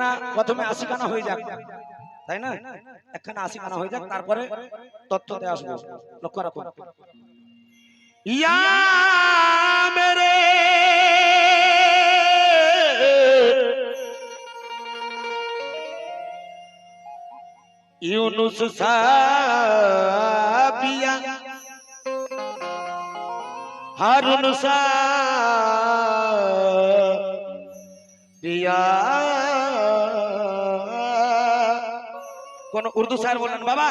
একখানা প্রথমে আশিখানা হয়ে যাক। তাই না? একখানা আশিখানা হয়ে যাক, তারপরে তথ্যতে আসব। লক্ষ্য রাখুন ইয়া ইউনুস সাবিয়া, হারুন সাবিয়া कोनो उर्दू शायर बोलन बाबा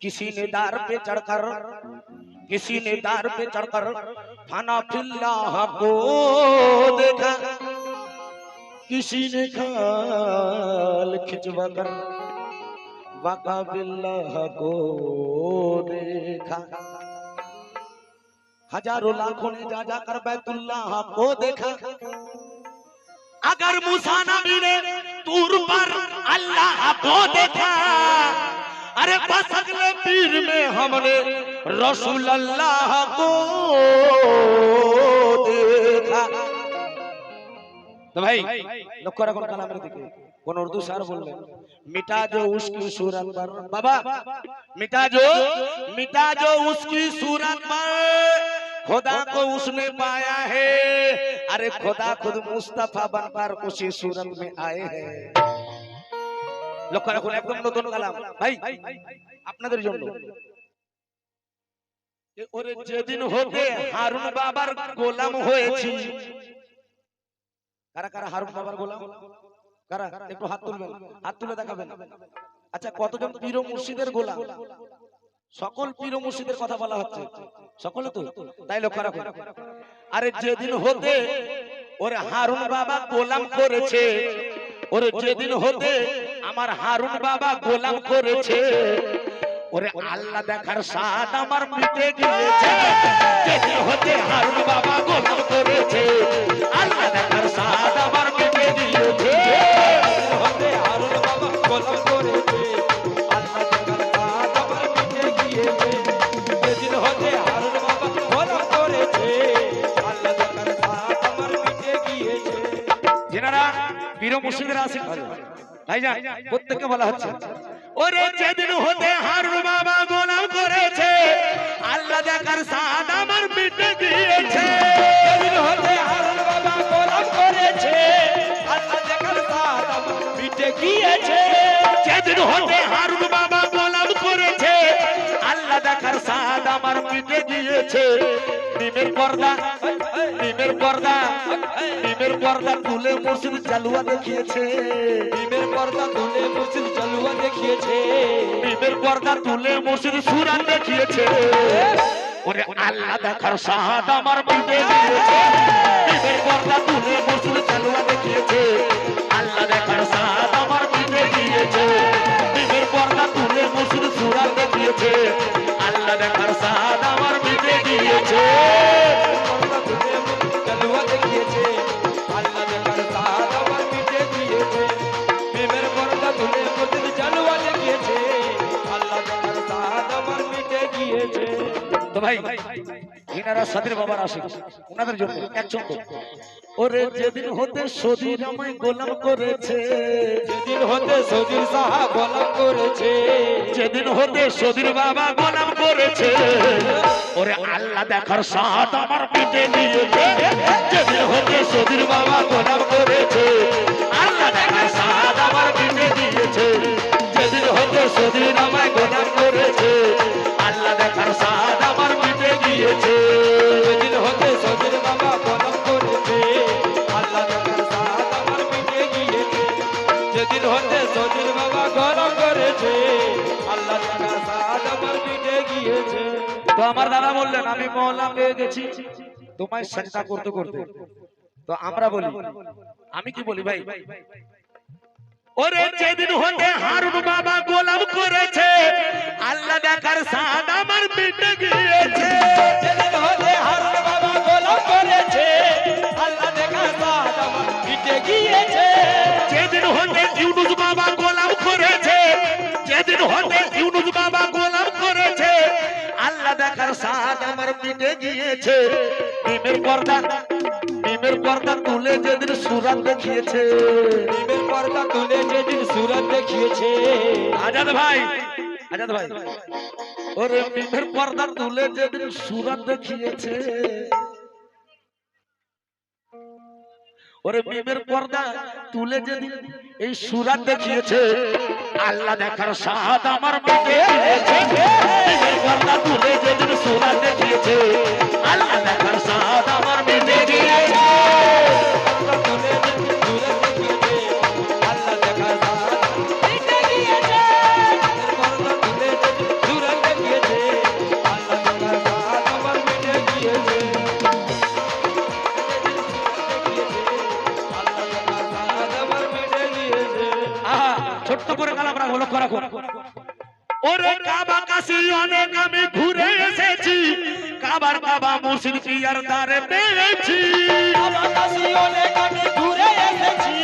किसी ने दार पे चढ़कर किसी ने दार पे चढ़कर खाना फिल्ला को देखा। किसी ने खाल खिंचवा कर वाका बिल्ला को देखा। हज़ारों लाखों ने जा जाकर बैतुल्लाह को देखा। अगर मूसा नबी ने तूर पर अल्लाह को देखा अरे बस अगले पीर में हमने रसूल अल्लाह को देखा तो भाई লক্ষ্য রাখুন কালামের দিকে কোন উর্দু স্যার বললেন मिटा जो उसकी सूरत पर बाबा मिटा जो मिटा जो उसकी सूरत पर खुदा को उसने पाया है अरे खुदा खुद मुस्तफा बनकर उसी सूरत में आए हैं লক্ষ্য রাখুন একদম নতুন কালাম ভাই আপনাদের জন্য এ ওরে যেদিন হতে হারুন বাবার গোলাম হয়েছি কারা কারা হারুন বাবার গোলাম কারা একটু হাত তুলবেন হাত তুলে দেখাবেন আচ্ছা কতজন পীর ও মুর্শিদের গোলাম সকল পীর মুর্শিদের কথা বলা হচ্ছে। সকলে তো তাই লক্ষ্য রাখুন আরে যেদিন হতে ওরে হারুন বাবা গোলাম করেছে। ওরে যেদিন হতে আমার হারুন বাবা গোলাম করেছে। ওরে আল্লাহ দেখার স্বাদ আমার মিটে গিয়েছে। যেদিন হতে হারুন বাবা গোলাম করেছে। আল্লাহ দেখার স্বাদ ভাইজান প্রত্যেককে বলা হচ্ছে। ওরে যেদিন হতে হারুন বাবা গোলাম করেছে আল্লাহ দেখার স্বাদ আমার মিটে গিয়েছে যেদিন হতে হারুন বাবা গোলাম করেছে আল্লাহ দেখার কাজ আমার মিটে গিয়েছে যেদিন হতে হারুন বাবা গোলাম করেছে আল্লাহ দেখার স্বাদ আমার মিটে গিয়েছে নিমের পর্দা নিমের পর্দা নিমের পর্দা তুলে মসজিদ চালুয়া দেখিয়েছে। ডিমের পর্দা তুলে মুসিদ চালুয়া দেখিয়েছে। নিমের পর্দা তুলে মসজিদ সুরান দেখিয়েছে। ওরে আল্লাহ দেখার স্বাদ আমার মিটে গিয়েছে নিমের পর্দা তুলে মসজিদ চালুয়া দেখিয়েছে। আল্লাহ দেখার স্বাদ আমার মিটে গিয়েছে নিমের পর্দা তুলে মসজিদ সুরান দেখিয়েছে। আল্লাহ দেখার স্বাদ আমার মিটে গিয়েছে ভাই এনারা সাদের বাবার আসে ওনাদের জন্য একসঙ্গে ওরে যেদিন হতে সদির আমায় গোলাম করেছে, যেদিন হতে সজির সাহা গোলাম করেছে, যেদিন হতে সদির বাবা গোলাম করেছে। ওরে আল্লাহ দেখার সাথ আমার পিঠে দিয়েছে যেদিন হতে সদির বাবা গোলাম করেছে, আল্লাহ দেখার সাথ আমার পিঠে দিয়েছে যেদিন হতে সদির আমায় গোলাম করেছে, আল্লাহ দেখার সাথ পিঠে যেদিন হতে বাবা গোলাম করেছে। আল্লাহ সজির বাবা গোলাম করেছে তো আমার দাদা বললেন, আমি তো আমরা বলি, আমি কি বলি ভাই? ওরে যেদিন হতে হারুন বাবা গোলাম করেছে আল্লাহ দেখার সাদ আমার মিটে গিয়েছে। যেদিন হতে হারুন বাবা গোলাম করেছে আল্লাহ দেখার সাদ আমার মিটে গিয়েছে। যেদিন হতে ইউনুস বাবা গোলাম করেছে যেদিন হতে ইউনুস বাবা গোলাম করেছে আল্লাহ দেখার সাদ আমার মিটে গিয়েছে। নিমের পর্দা প্রেমের পর্দা তুলে যেদিন সুরাত দেখিয়েছে। প্রেমের পর্দা তুলে যেদিন সুরাত দেখিয়েছে। আজাদ ভাই আজাদ ভাই। ওরে প্রেমের পর্দা তুলে যেদিন সুরাত দেখিয়েছে। ওরে মেমের পর্দা তুলে যেদিন এই সুরাত দেখিয়েছে, আল্লাহ দেখার সাহাদ আমার মাকে পর্দা তুলে যেদিন সুরাত দেখিয়েছে, আল্লাহ দেখার সাহায্য আমার মেটে মুর্শিদ পিয়ার দ্বারে পেয়েছি? আমার কাছে অনেক আমি ঘুরে এসেছি।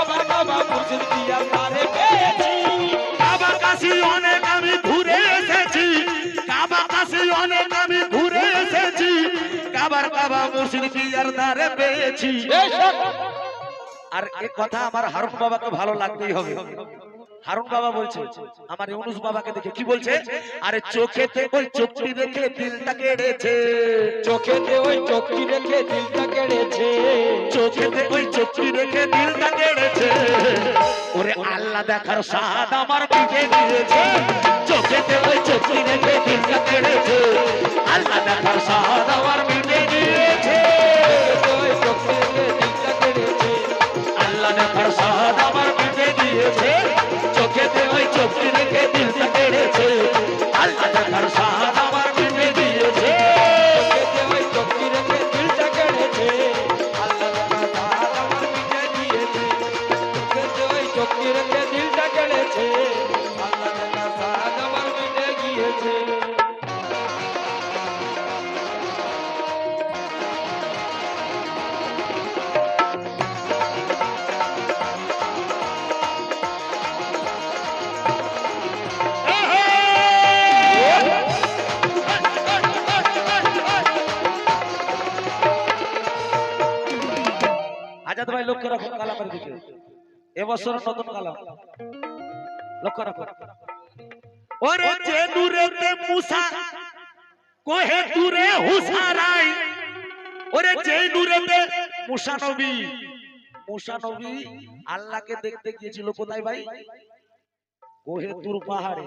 আবার বাবা মুর্শিদ পিয়ার দ্বারে পেয়েছি? কাবা কাশি অনেক আমি ঘুরে এসেছি। কাবা কাশি অনেক আমি ঘুরে এসেছি। কাবার বাবা মুর্শিদ পিয়ার দ্বারে পেয়েছি? আর এ কথা আমার হারুন বাবাকে ভালো লাগতেই হবে। হারুন বাবা বলছে আমার ইউনুস বাবাকে দেখে কি বলছে? আরে চোখেতে ওই চোখটি রেখে দিলটা কেড়েছে চোখেতে ওই চোখটি রেখে দিলটা কেড়েছে চোখেতে ওই চোখটি রেখে দিলটা কেড়েছে ওরে আল্লাহ দেখার স্বাদ আমার পিঠে দিয়েছে। চোখেতে ওই চোখটি রেখে দিলটা কেড়েছে আল্লাহ দেখার স্বাদ আমার পিঠে দিয়েছে। ওই চোখটি রেখে দিলটা কেড়েছে আল্লাহ দেখার স্বাদ আমার পিঠে দিয়েছে। চোখেতে ওই চোখটি রেখে দিলটা লক্ষ্য রাখো কালামের দিকে। এবছর নতুন কালাম। লক্ষ্য রাখো। ওরে যে দূরেতে মুসা কোহে দূরে হুসারাই ওরে যে দূরেতে মুসা নবী। মুসা নবী আল্লাহকে দেখতে গিয়েছিল কোথায় ভাই? কোহে দূর পাহাড়ে।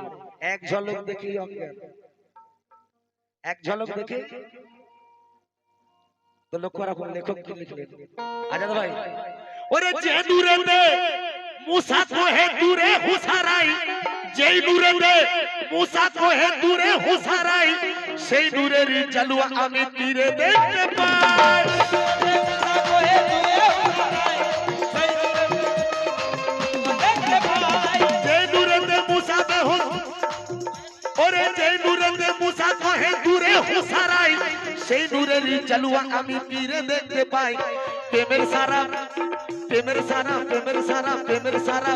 এক ঝলক দেখেই অজ্ঞান। এক ঝলক দেখে তো লক্ষ্য রাখুন লেখক কি লিখলেন? আজাদ ভাই। ওরে যে দূরেতে মুসা কোহে দূরে হুসারাই যেই দূরেতে মুসা কোহে দূরে হুসারাই সেই দূরের চালুয়া আমি তীরে দেখতে পাই। যে দূরেতে মুসা কোহে দূরে হুসারাই সেই দূরের চালুয়া আমি তীরে দেখতে পাই প্রেমের সারা প্রেমের সারা প্রেমের সারা প্রেমের সারা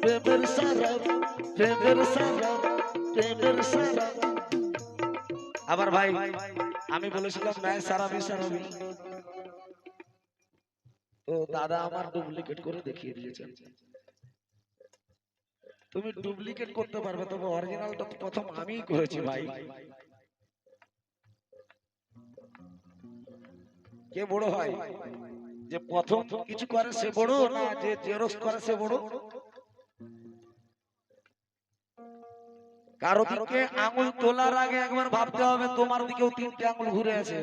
প্রেমের সারা প্রেমের সারা প্রেমের সারা আবার ভাই আমি বলেছিলাম ন্যায় সারা বিসারবি তো দাদা আমার ডুপ্লিকেট করে দেখিয়ে দিয়েছেন তুমি ডুপ্লিকেট করতে পারবে, তবে অরিজিনালটা তো প্রথম আমিই করেছি, ভাই। কে বড় হয়? যে প্রথম কিছু করে সে বড় না যে জেরক্স করে সে বড়? কারও দিকে আঙুল তোলার আগে একবার ভাবতে হবে, তোমার দিকেও তিনটে আঙুল ঘুরে আছে।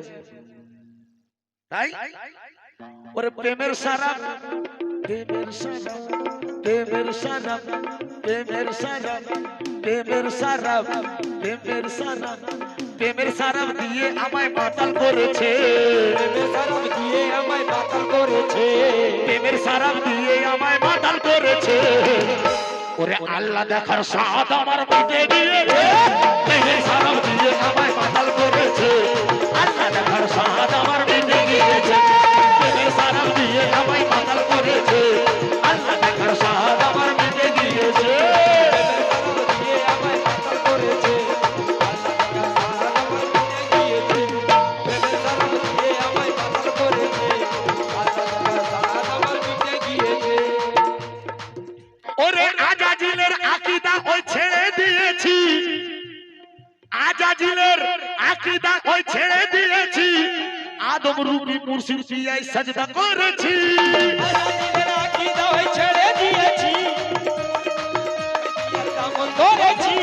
তাই? ওরে প্রেমের সারা প্রেমের সারা প্রেমের সারা। প্রেমের সারা প্রেমের সারা প্রেমের সারা প্রেমের সারা দিয়ে আমায় মাতাল করেছে প্রেমের সারাপ দিয়ে আমায় বাতাল করেছে প্রেমের সারা দিয়ে আমায় মাতাল করেছে ওরে আল্লাহ দেখার স্বাদ আমার মিটে দিয়েছি। আজাজিলের আকিদা ওই ছেড়ে দিয়েছি। আদম রূপী মুর্শিদ পিয়াই সাজদা করেছি। আজাদিনের আকীদা ওই ছেড়ে দিয়েছি করেছি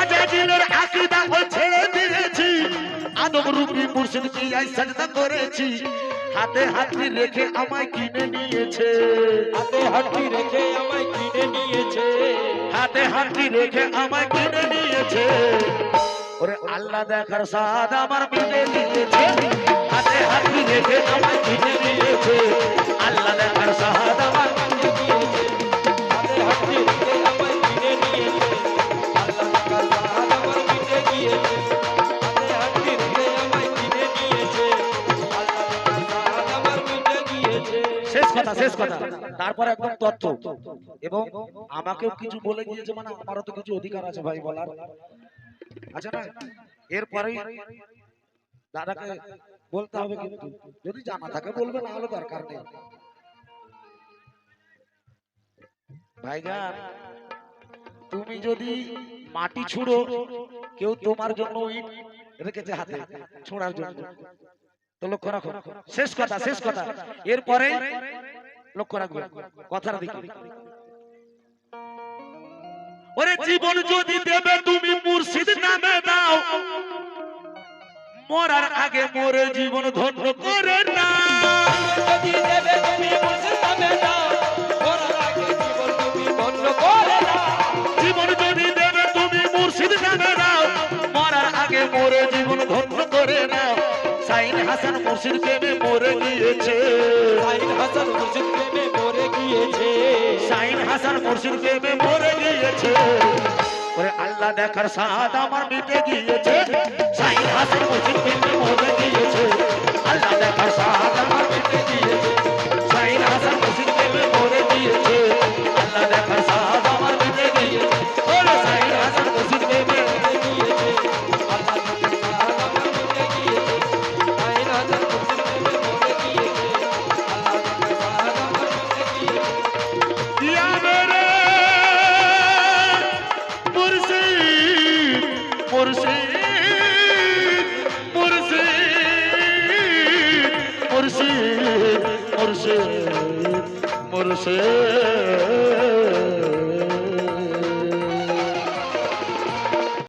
আজাজিলের আকিদা ওই ছেড়ে দিয়েছি। আদম রূপী মুর্শিদ পিয়াই সাজদা করেছি। হাতে হাতে রেখে আমায় কিনে নিয়েছে। হাতে হাঁটি রেখে আমায় কিনে নিয়েছে। হাতে হাতি রেখে আমায় কিনে নিয়েছে। ওরে আল্লাহ দেখার সাদ আমার মিটে নিয়েছে। হাতে হাতি রেখে আমায় কিনে নিয়েছে। আল্লাহ দেখার সাদ কথা, শেষ কথা। তারপর একদম তথ্য। এবং আমাকেও কিছু বলে মানে আমারও তো কিছু অধিকার আছে ভাই বলার। আচ্ছা না এরপরে দাদাকে বলতে হবে কিন্তু। যদি জানা থাকে, বলবে, না দরকার নেই। তুমি যদি মাটি ছুড়ো, কেউ তোমার জন্য রেখেছে হাতে, ছোড়ার জন্য। তো লক্ষ্য রাখো। শেষ কথা শেষ কথা এরপরে লক্ষ্য রাখবে। কথার দিকে ওরে জীবন যদি দেবে তুমি মুর্শিদ নামে দাও। মরার আগে মোরে জীবন ধন্য করে না। যদি দেবে তুমি মুর্শিদ নামে দাও আগে জীবন তুমি বন্ধ করে দাও জীবন যদি দেবে তুমি মুর্শিদ নামে দাও মরার আগে মোরে জীবন ধন্য করে নাও সাইন হাসান মুর্শিদ প্রেমে মরে গিয়েছে। সাইন হাসান মুর্শিদ প্রেমে মরে গিয়েছে। সাইন হাসান মুর্শিদ প্রেমে মরে গিয়েছে। ওরে আল্লাহ দেখার সাদ আমার মিটে গিয়েছে। সাইন হাসান মুর্শিদ প্রেমে মরে গিয়েছে। আল্লাহ দেখার সাদ আমার মিটে গিয়েছে।